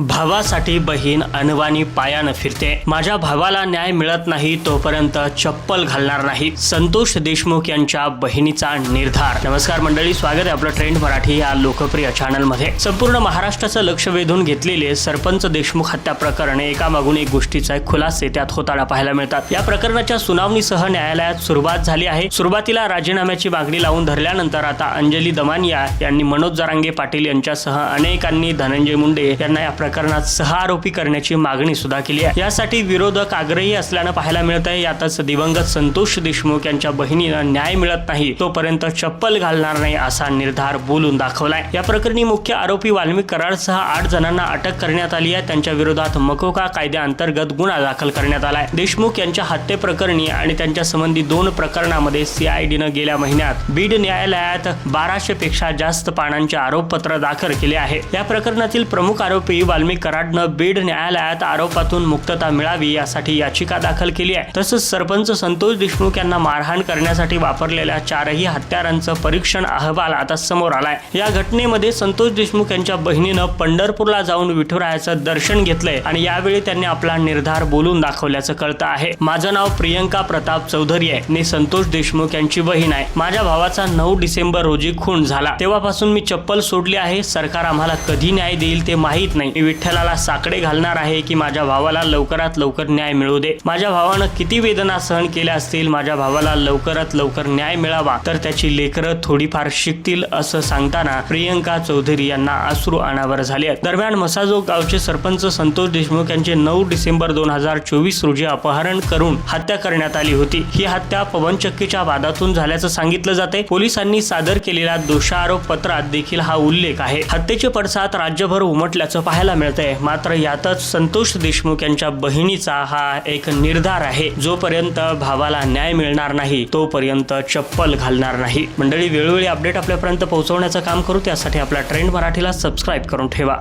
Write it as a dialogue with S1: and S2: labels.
S1: भावासाठी बहीण अनवानी पायानं फिरते. माझ्या भावाला न्याय मिळत नाही तोपर्यंत चप्पल घालणार नाही. संतोष देशमुख यांच्या बहिणीचा निर्धार. नमस्कार मंडळी स्वागत आहे आपलं ट्रेंड मराठी या लोकप्रिय चॅनलमध्ये. संपूर्ण महाराष्ट्राचं लक्ष वेधून घेतलेले सरपंच देशमुख हत्या प्रकरण एकामागून एक गोष्टीचा खुलासे त्यात होताना पाहायला मिळतात. या प्रकरणाच्या सुनावणीसह न्यायालयात सुरुवात झाली आहे. सुरुवातीला राजीनाम्याची मागणी लावून धरल्यानंतर आता अंजली दमानिया यांनी मनोज जरांगे पाटील यांच्यासह अनेकांनी धनंजय मुंडे यांना या प्रकरणात सहा आरोपी करण्याची मागणी सुद्धा केली आहे. यासाठी विरोधक आग्रही असल्यानं पाहायला मिळत आहे यातच दिवंगत संतोष देशमुख यांच्या बहिणीला न्याय मिळत नाही. तोपर्यंत चप्पल घालणार नाही असा निर्धार बोलून दाखवलाय. या प्रकरणी मुख्य आरोपी वाल्मिक कराडसह आठ जणांना अटक करण्यात आली आहे. त्यांच्या विरोधात मकोका कायद्याअंतर्गत गुन्हा दाखल करण्यात आलाय. देशमुख यांच्या हत्येप्रकरणी आणि त्यांच्या संबंधी दोन प्रकरणामध्ये सीआयडीनं गेल्या महिन्यात बीड न्यायालयात बाराशे पेक्षा जास्त पानांचे आरोपपत्र दाखल केले आहे. या प्रकरणातील प्रमुख आरोपी वाल्मिक कराडनं बीड न्यायालयात आरोपातून मुक्तता मिळावी यासाठी याचिका दाखल केली आहे. तसंच सरपंच संतोष देशमुख यांना मारहाण करण्यासाठी वापरलेल्या चारही हत्यारांचं परीक्षण अहवाल आता समोर आलाय. या घटनेमध्ये संतोष देशमुख यांच्या बहिणीनं पंढरपूरला जाऊन विठुरायाचं दर्शन घेतलंय आणि यावेळी त्यांनी आपला निर्धार बोलून दाखवल्याचं कळतं आहे. माझं नाव प्रियंका प्रताप चौधरी आहे. मी संतोष देशमुख यांची बहीण आहे. माझ्या भावाचा नऊ डिसेंबर रोजी खून झाला. तेव्हापासून मी चप्पल सोडली आहे. सरकार आम्हाला कधी न्याय देईल ते माहीत नाही. मी विठ्ठलाला साकडे घालणार आहे की माझ्या भावाला लवकरात लवकर न्याय मिळू दे. माझ्या भावानं किती वेदना सहन केल्या असतील माझ्या भावाला लवकरात लवकर न्याय मिळावा तर त्याची लेकरं थोडीफार शिकतील असं सांगताना प्रियंका चौधरी यांना अश्रू अनावर झाले दरम्यान मसाजो गावचे सरपंच संतोष देशमुख यांचे नऊ डिसेंबर दोन हजार चोवीस रोजी अपहरण करून हत्या करण्यात आली होती. ही हत्या पवनचक्कीच्या वादातून झाल्याचं सांगितलं जाते. पोलिसांनी सादर केलेल्या दोषारोप पत्रात देखील हा उल्लेख आहे. हत्येचे पडसाद राज्यभर उमटल्याचं पाहायला मिळतंय. मात्र यातच संतोष देशमुख यांच्या बहिणीचा हा एक निर्धार आहे. जोपर्यंत भावाला न्याय मिळणार नाही तोपर्यंत चप्पल घालणार नाही. मंडळी वेळोवेळी अपडेट आपल्यापर्यंत पोहोचवण्याचं काम करू. त्यासाठी आपला ट्रेंड मराठीला सबस्क्राईब करून ठेवा.